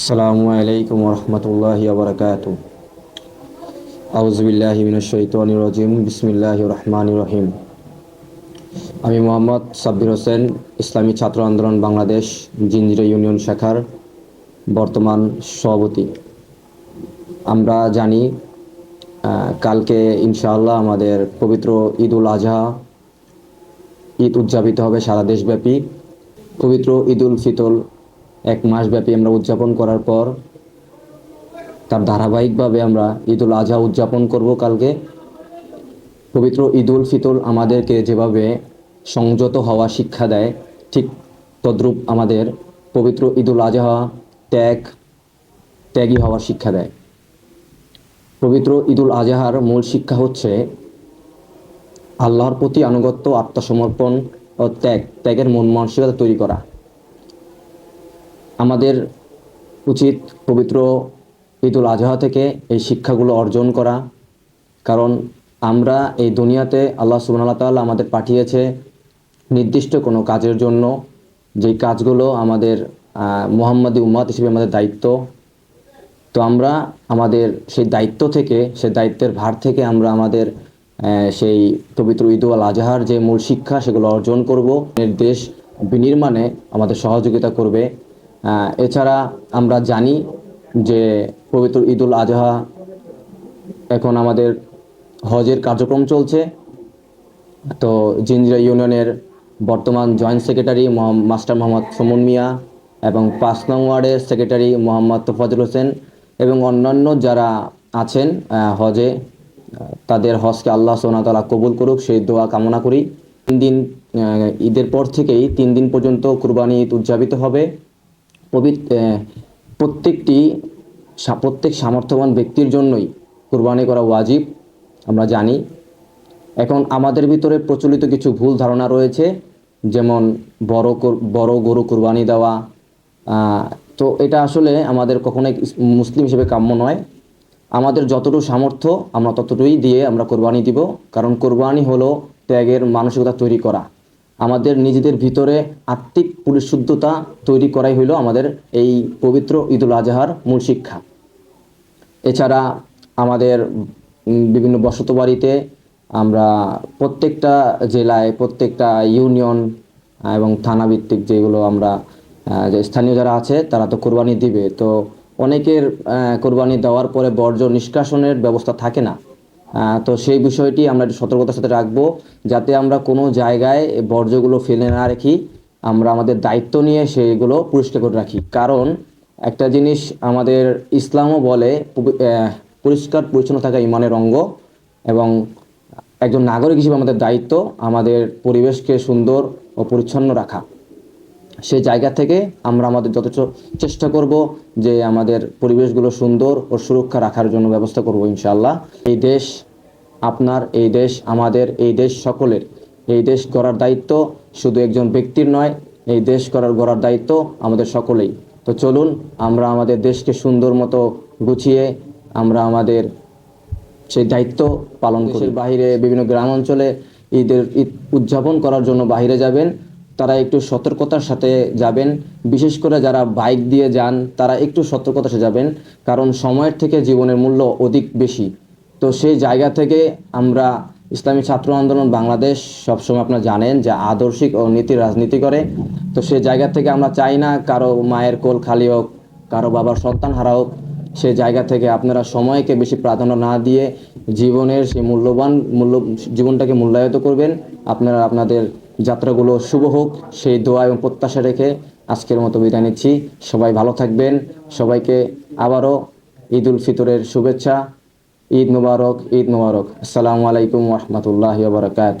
আসসালামু আলাইকুম রহমতুল্লাহি আবরকাত আউজবিল্লাহি মিনশৈতানি রজিম। বিসমিল্লাহ রহমান রহিম। আমি মোহাম্মদ সাব্বির হোসেন, ইসলামী ছাত্র আন্দোলন বাংলাদেশ জিঞ্জিরা ইউনিয়ন শাখার বর্তমান সভাপতি। আমরা জানি কালকে ইনশাআল্লাহ আমাদের পবিত্র ঈদ উল আজহা, ঈদ উদযাপিত হবে সারা দেশব্যাপী। পবিত্র ঈদ উল ফিতর এক মাস ব্যাপী আমরা উদযাপন করার পর তার ধারাবাহিকভাবে আমরা ঈদ উল আজহা উদযাপন করব কালকে। পবিত্র ঈদ উল ফিতর আমাদেরকে যেভাবে সংযত হওয়া শিক্ষা দেয়, ঠিক তদ্রূপ আমাদের পবিত্র ঈদ উল আজহা ত্যাগ, ত্যাগী হওয়ার শিক্ষা দেয়। পবিত্র ঈদ উল আজহার মূল শিক্ষা হচ্ছে আল্লাহর প্রতি আনুগত্য, আত্মসমর্পণ ও ত্যাগ, ত্যাগের মন মানসিকতা তৈরি করা। আমাদের উচিত পবিত্র ঈদুল আজহা থেকে এই শিক্ষাগুলো অর্জন করা। কারণ আমরা এই দুনিয়াতে আল্লাহ সুবহানাহু তাআলা আমাদের পাঠিয়েছে নির্দিষ্ট কোনো কাজের জন্য। যেই কাজগুলো আমাদের মোহাম্মদী উম্মাদ হিসেবে আমাদের দায়িত্ব। তো আমরা আমাদের সেই দায়িত্ব থেকে, সেই দায়িত্বের ভার থেকে আমরা আমাদের সেই পবিত্র ঈদ উল আজহার যে মূল শিক্ষা সেগুলো অর্জন করব। এর দেশ বিনির্মাণে আমাদের সহযোগিতা করবে। এছাড়া আমরা জানি যে পবিত্র ঈদ উল আজহা এখন আমাদের হজের কার্যক্রম চলছে। তো জিঞ্জিরা ইউনিয়নের বর্তমান joint secretary master Mohammad Suman Miah এবং পাঁচ নং ওয়ার্ডের সেক্রেটারি মোহাম্মদ তোফাজুল হোসেন এবং অন্যান্য যারা আছেন হজে তাদের হজকে আল্লাহ সোনাতলা কবুল করুক, সেই দোয়া কামনা করি। তিন দিন ঈদের পর থেকেই তিন দিন পর্যন্ত কুরবানি ঈদ উদযাপিত হবে। প্রত্যেকটি প্রত্যেক সামর্থ্যবান ব্যক্তির জন্যই কুরবানি করা ওয়াজিব, আমরা জানি। এখন আমাদের ভিতরে প্রচলিত কিছু ভুল ধারণা রয়েছে, যেমন বড় বড় গরু কুরবানি দেওয়া তো এটা আসলে আমাদের কখনোই মুসলিম হিসেবে কাম্য নয়। আমাদের যতটুকু সামর্থ্য, আমরা ততটুকুই দিয়ে আমরা কোরবানি দিব, কারণ কোরবানি হলো ত্যাগের মানসিকতা তৈরি করা। আমাদের নিজেদের ভিতরে আত্মিক পরিশুদ্ধতা তৈরি করাই হলো আমাদের এই পবিত্র ঈদুল আজহার মূল শিক্ষা। এছাড়া আমাদের বিভিন্ন বসত বাড়িতে আমরা প্রত্যেকটা জেলায় প্রত্যেকটা ইউনিয়ন এবং থানা ভিত্তিক যেগুলো আমরা যে স্থানীয় যারা আছে তারা তো কোরবানি দিবে। তো অনেকের কোরবানি দেওয়ার পরে বর্জ্য নিষ্কাশনের ব্যবস্থা থাকে না। তো সেই বিষয়টি আমরা একটু সতর্কতার সাথে রাখব, যাতে আমরা কোনো জায়গায় বর্জ্যগুলো ফেলে না রাখি। আমরা আমাদের দায়িত্ব নিয়ে সেইগুলো পরিষ্কার করে রাখি। কারণ একটা জিনিস আমাদের ইসলামও বলে পরিষ্কার, পরিচ্ছন্ন থাকা ইমানের অঙ্গ এবং একজন নাগরিক হিসেবে আমাদের দায়িত্ব আমাদের পরিবেশকে সুন্দর ও পরিচ্ছন্ন রাখা। সেই জায়গা থেকে আমরা আমাদের যথেষ্ট চেষ্টা করব যে আমাদের পরিবেশগুলো সুন্দর ও সুরক্ষা রাখার জন্য ব্যবস্থা করব ইনশাআল্লাহ। এই দেশ আপনার এই দেশ আমাদের এই দেশ সকলের। এই দেশ গড়ার দায়িত্ব শুধু একজন ব্যক্তির নয় এই দেশ করার গড়ার দায়িত্ব আমাদের সকলেই। তো চলুন আমরা আমাদের দেশকে সুন্দর মতো গুছিয়ে আমরা আমাদের সেই দায়িত্ব পালন করি। বাইরে বিভিন্ন গ্রাম অঞ্চলে ঈদের ঈদ উদযাপন করার জন্য বাইরে যাবেন। তারা একটু সতর্কতার সাথে যাবেন। বিশেষ করে যারা বাইক দিয়ে যান, তারা একটু সতর্কতার সাথে যাবেন, কারণ সময়ের থেকে জীবনের মূল্য অধিক বেশি। তো সেই জায়গা থেকে আমরা ইসলামী ছাত্র আন্দোলন বাংলাদেশ সবসময় আপনারা জানেন যে আদর্শিক ও নীতি রাজনীতি করে। তো সেই জায়গা থেকে আমরা চাই না কারও মায়ের কোল খালি হোক, কারও বাবার সন্তান হারা হোক। সে জায়গা থেকে আপনারা সময়কে বেশি প্রাধান্য না দিয়ে জীবনের সেই মূল্যবান মূল্য জীবনটাকে মূল্যায়িত করবেন। আপনারা আপনাদের যাত্রাগুলো শুভ হোক, সেই দোয়া এবং প্রত্যাশা রেখে আজকের মতো বিদায় নিচ্ছি। সবাই ভালো থাকবেন। সবাইকে আবারও ঈদ উল ফিতরের শুভেচ্ছা, ঈদ মুবারক ঈদ মুবারক। আসসালামু আলাইকুম রহমতুল্লাহ বারকাত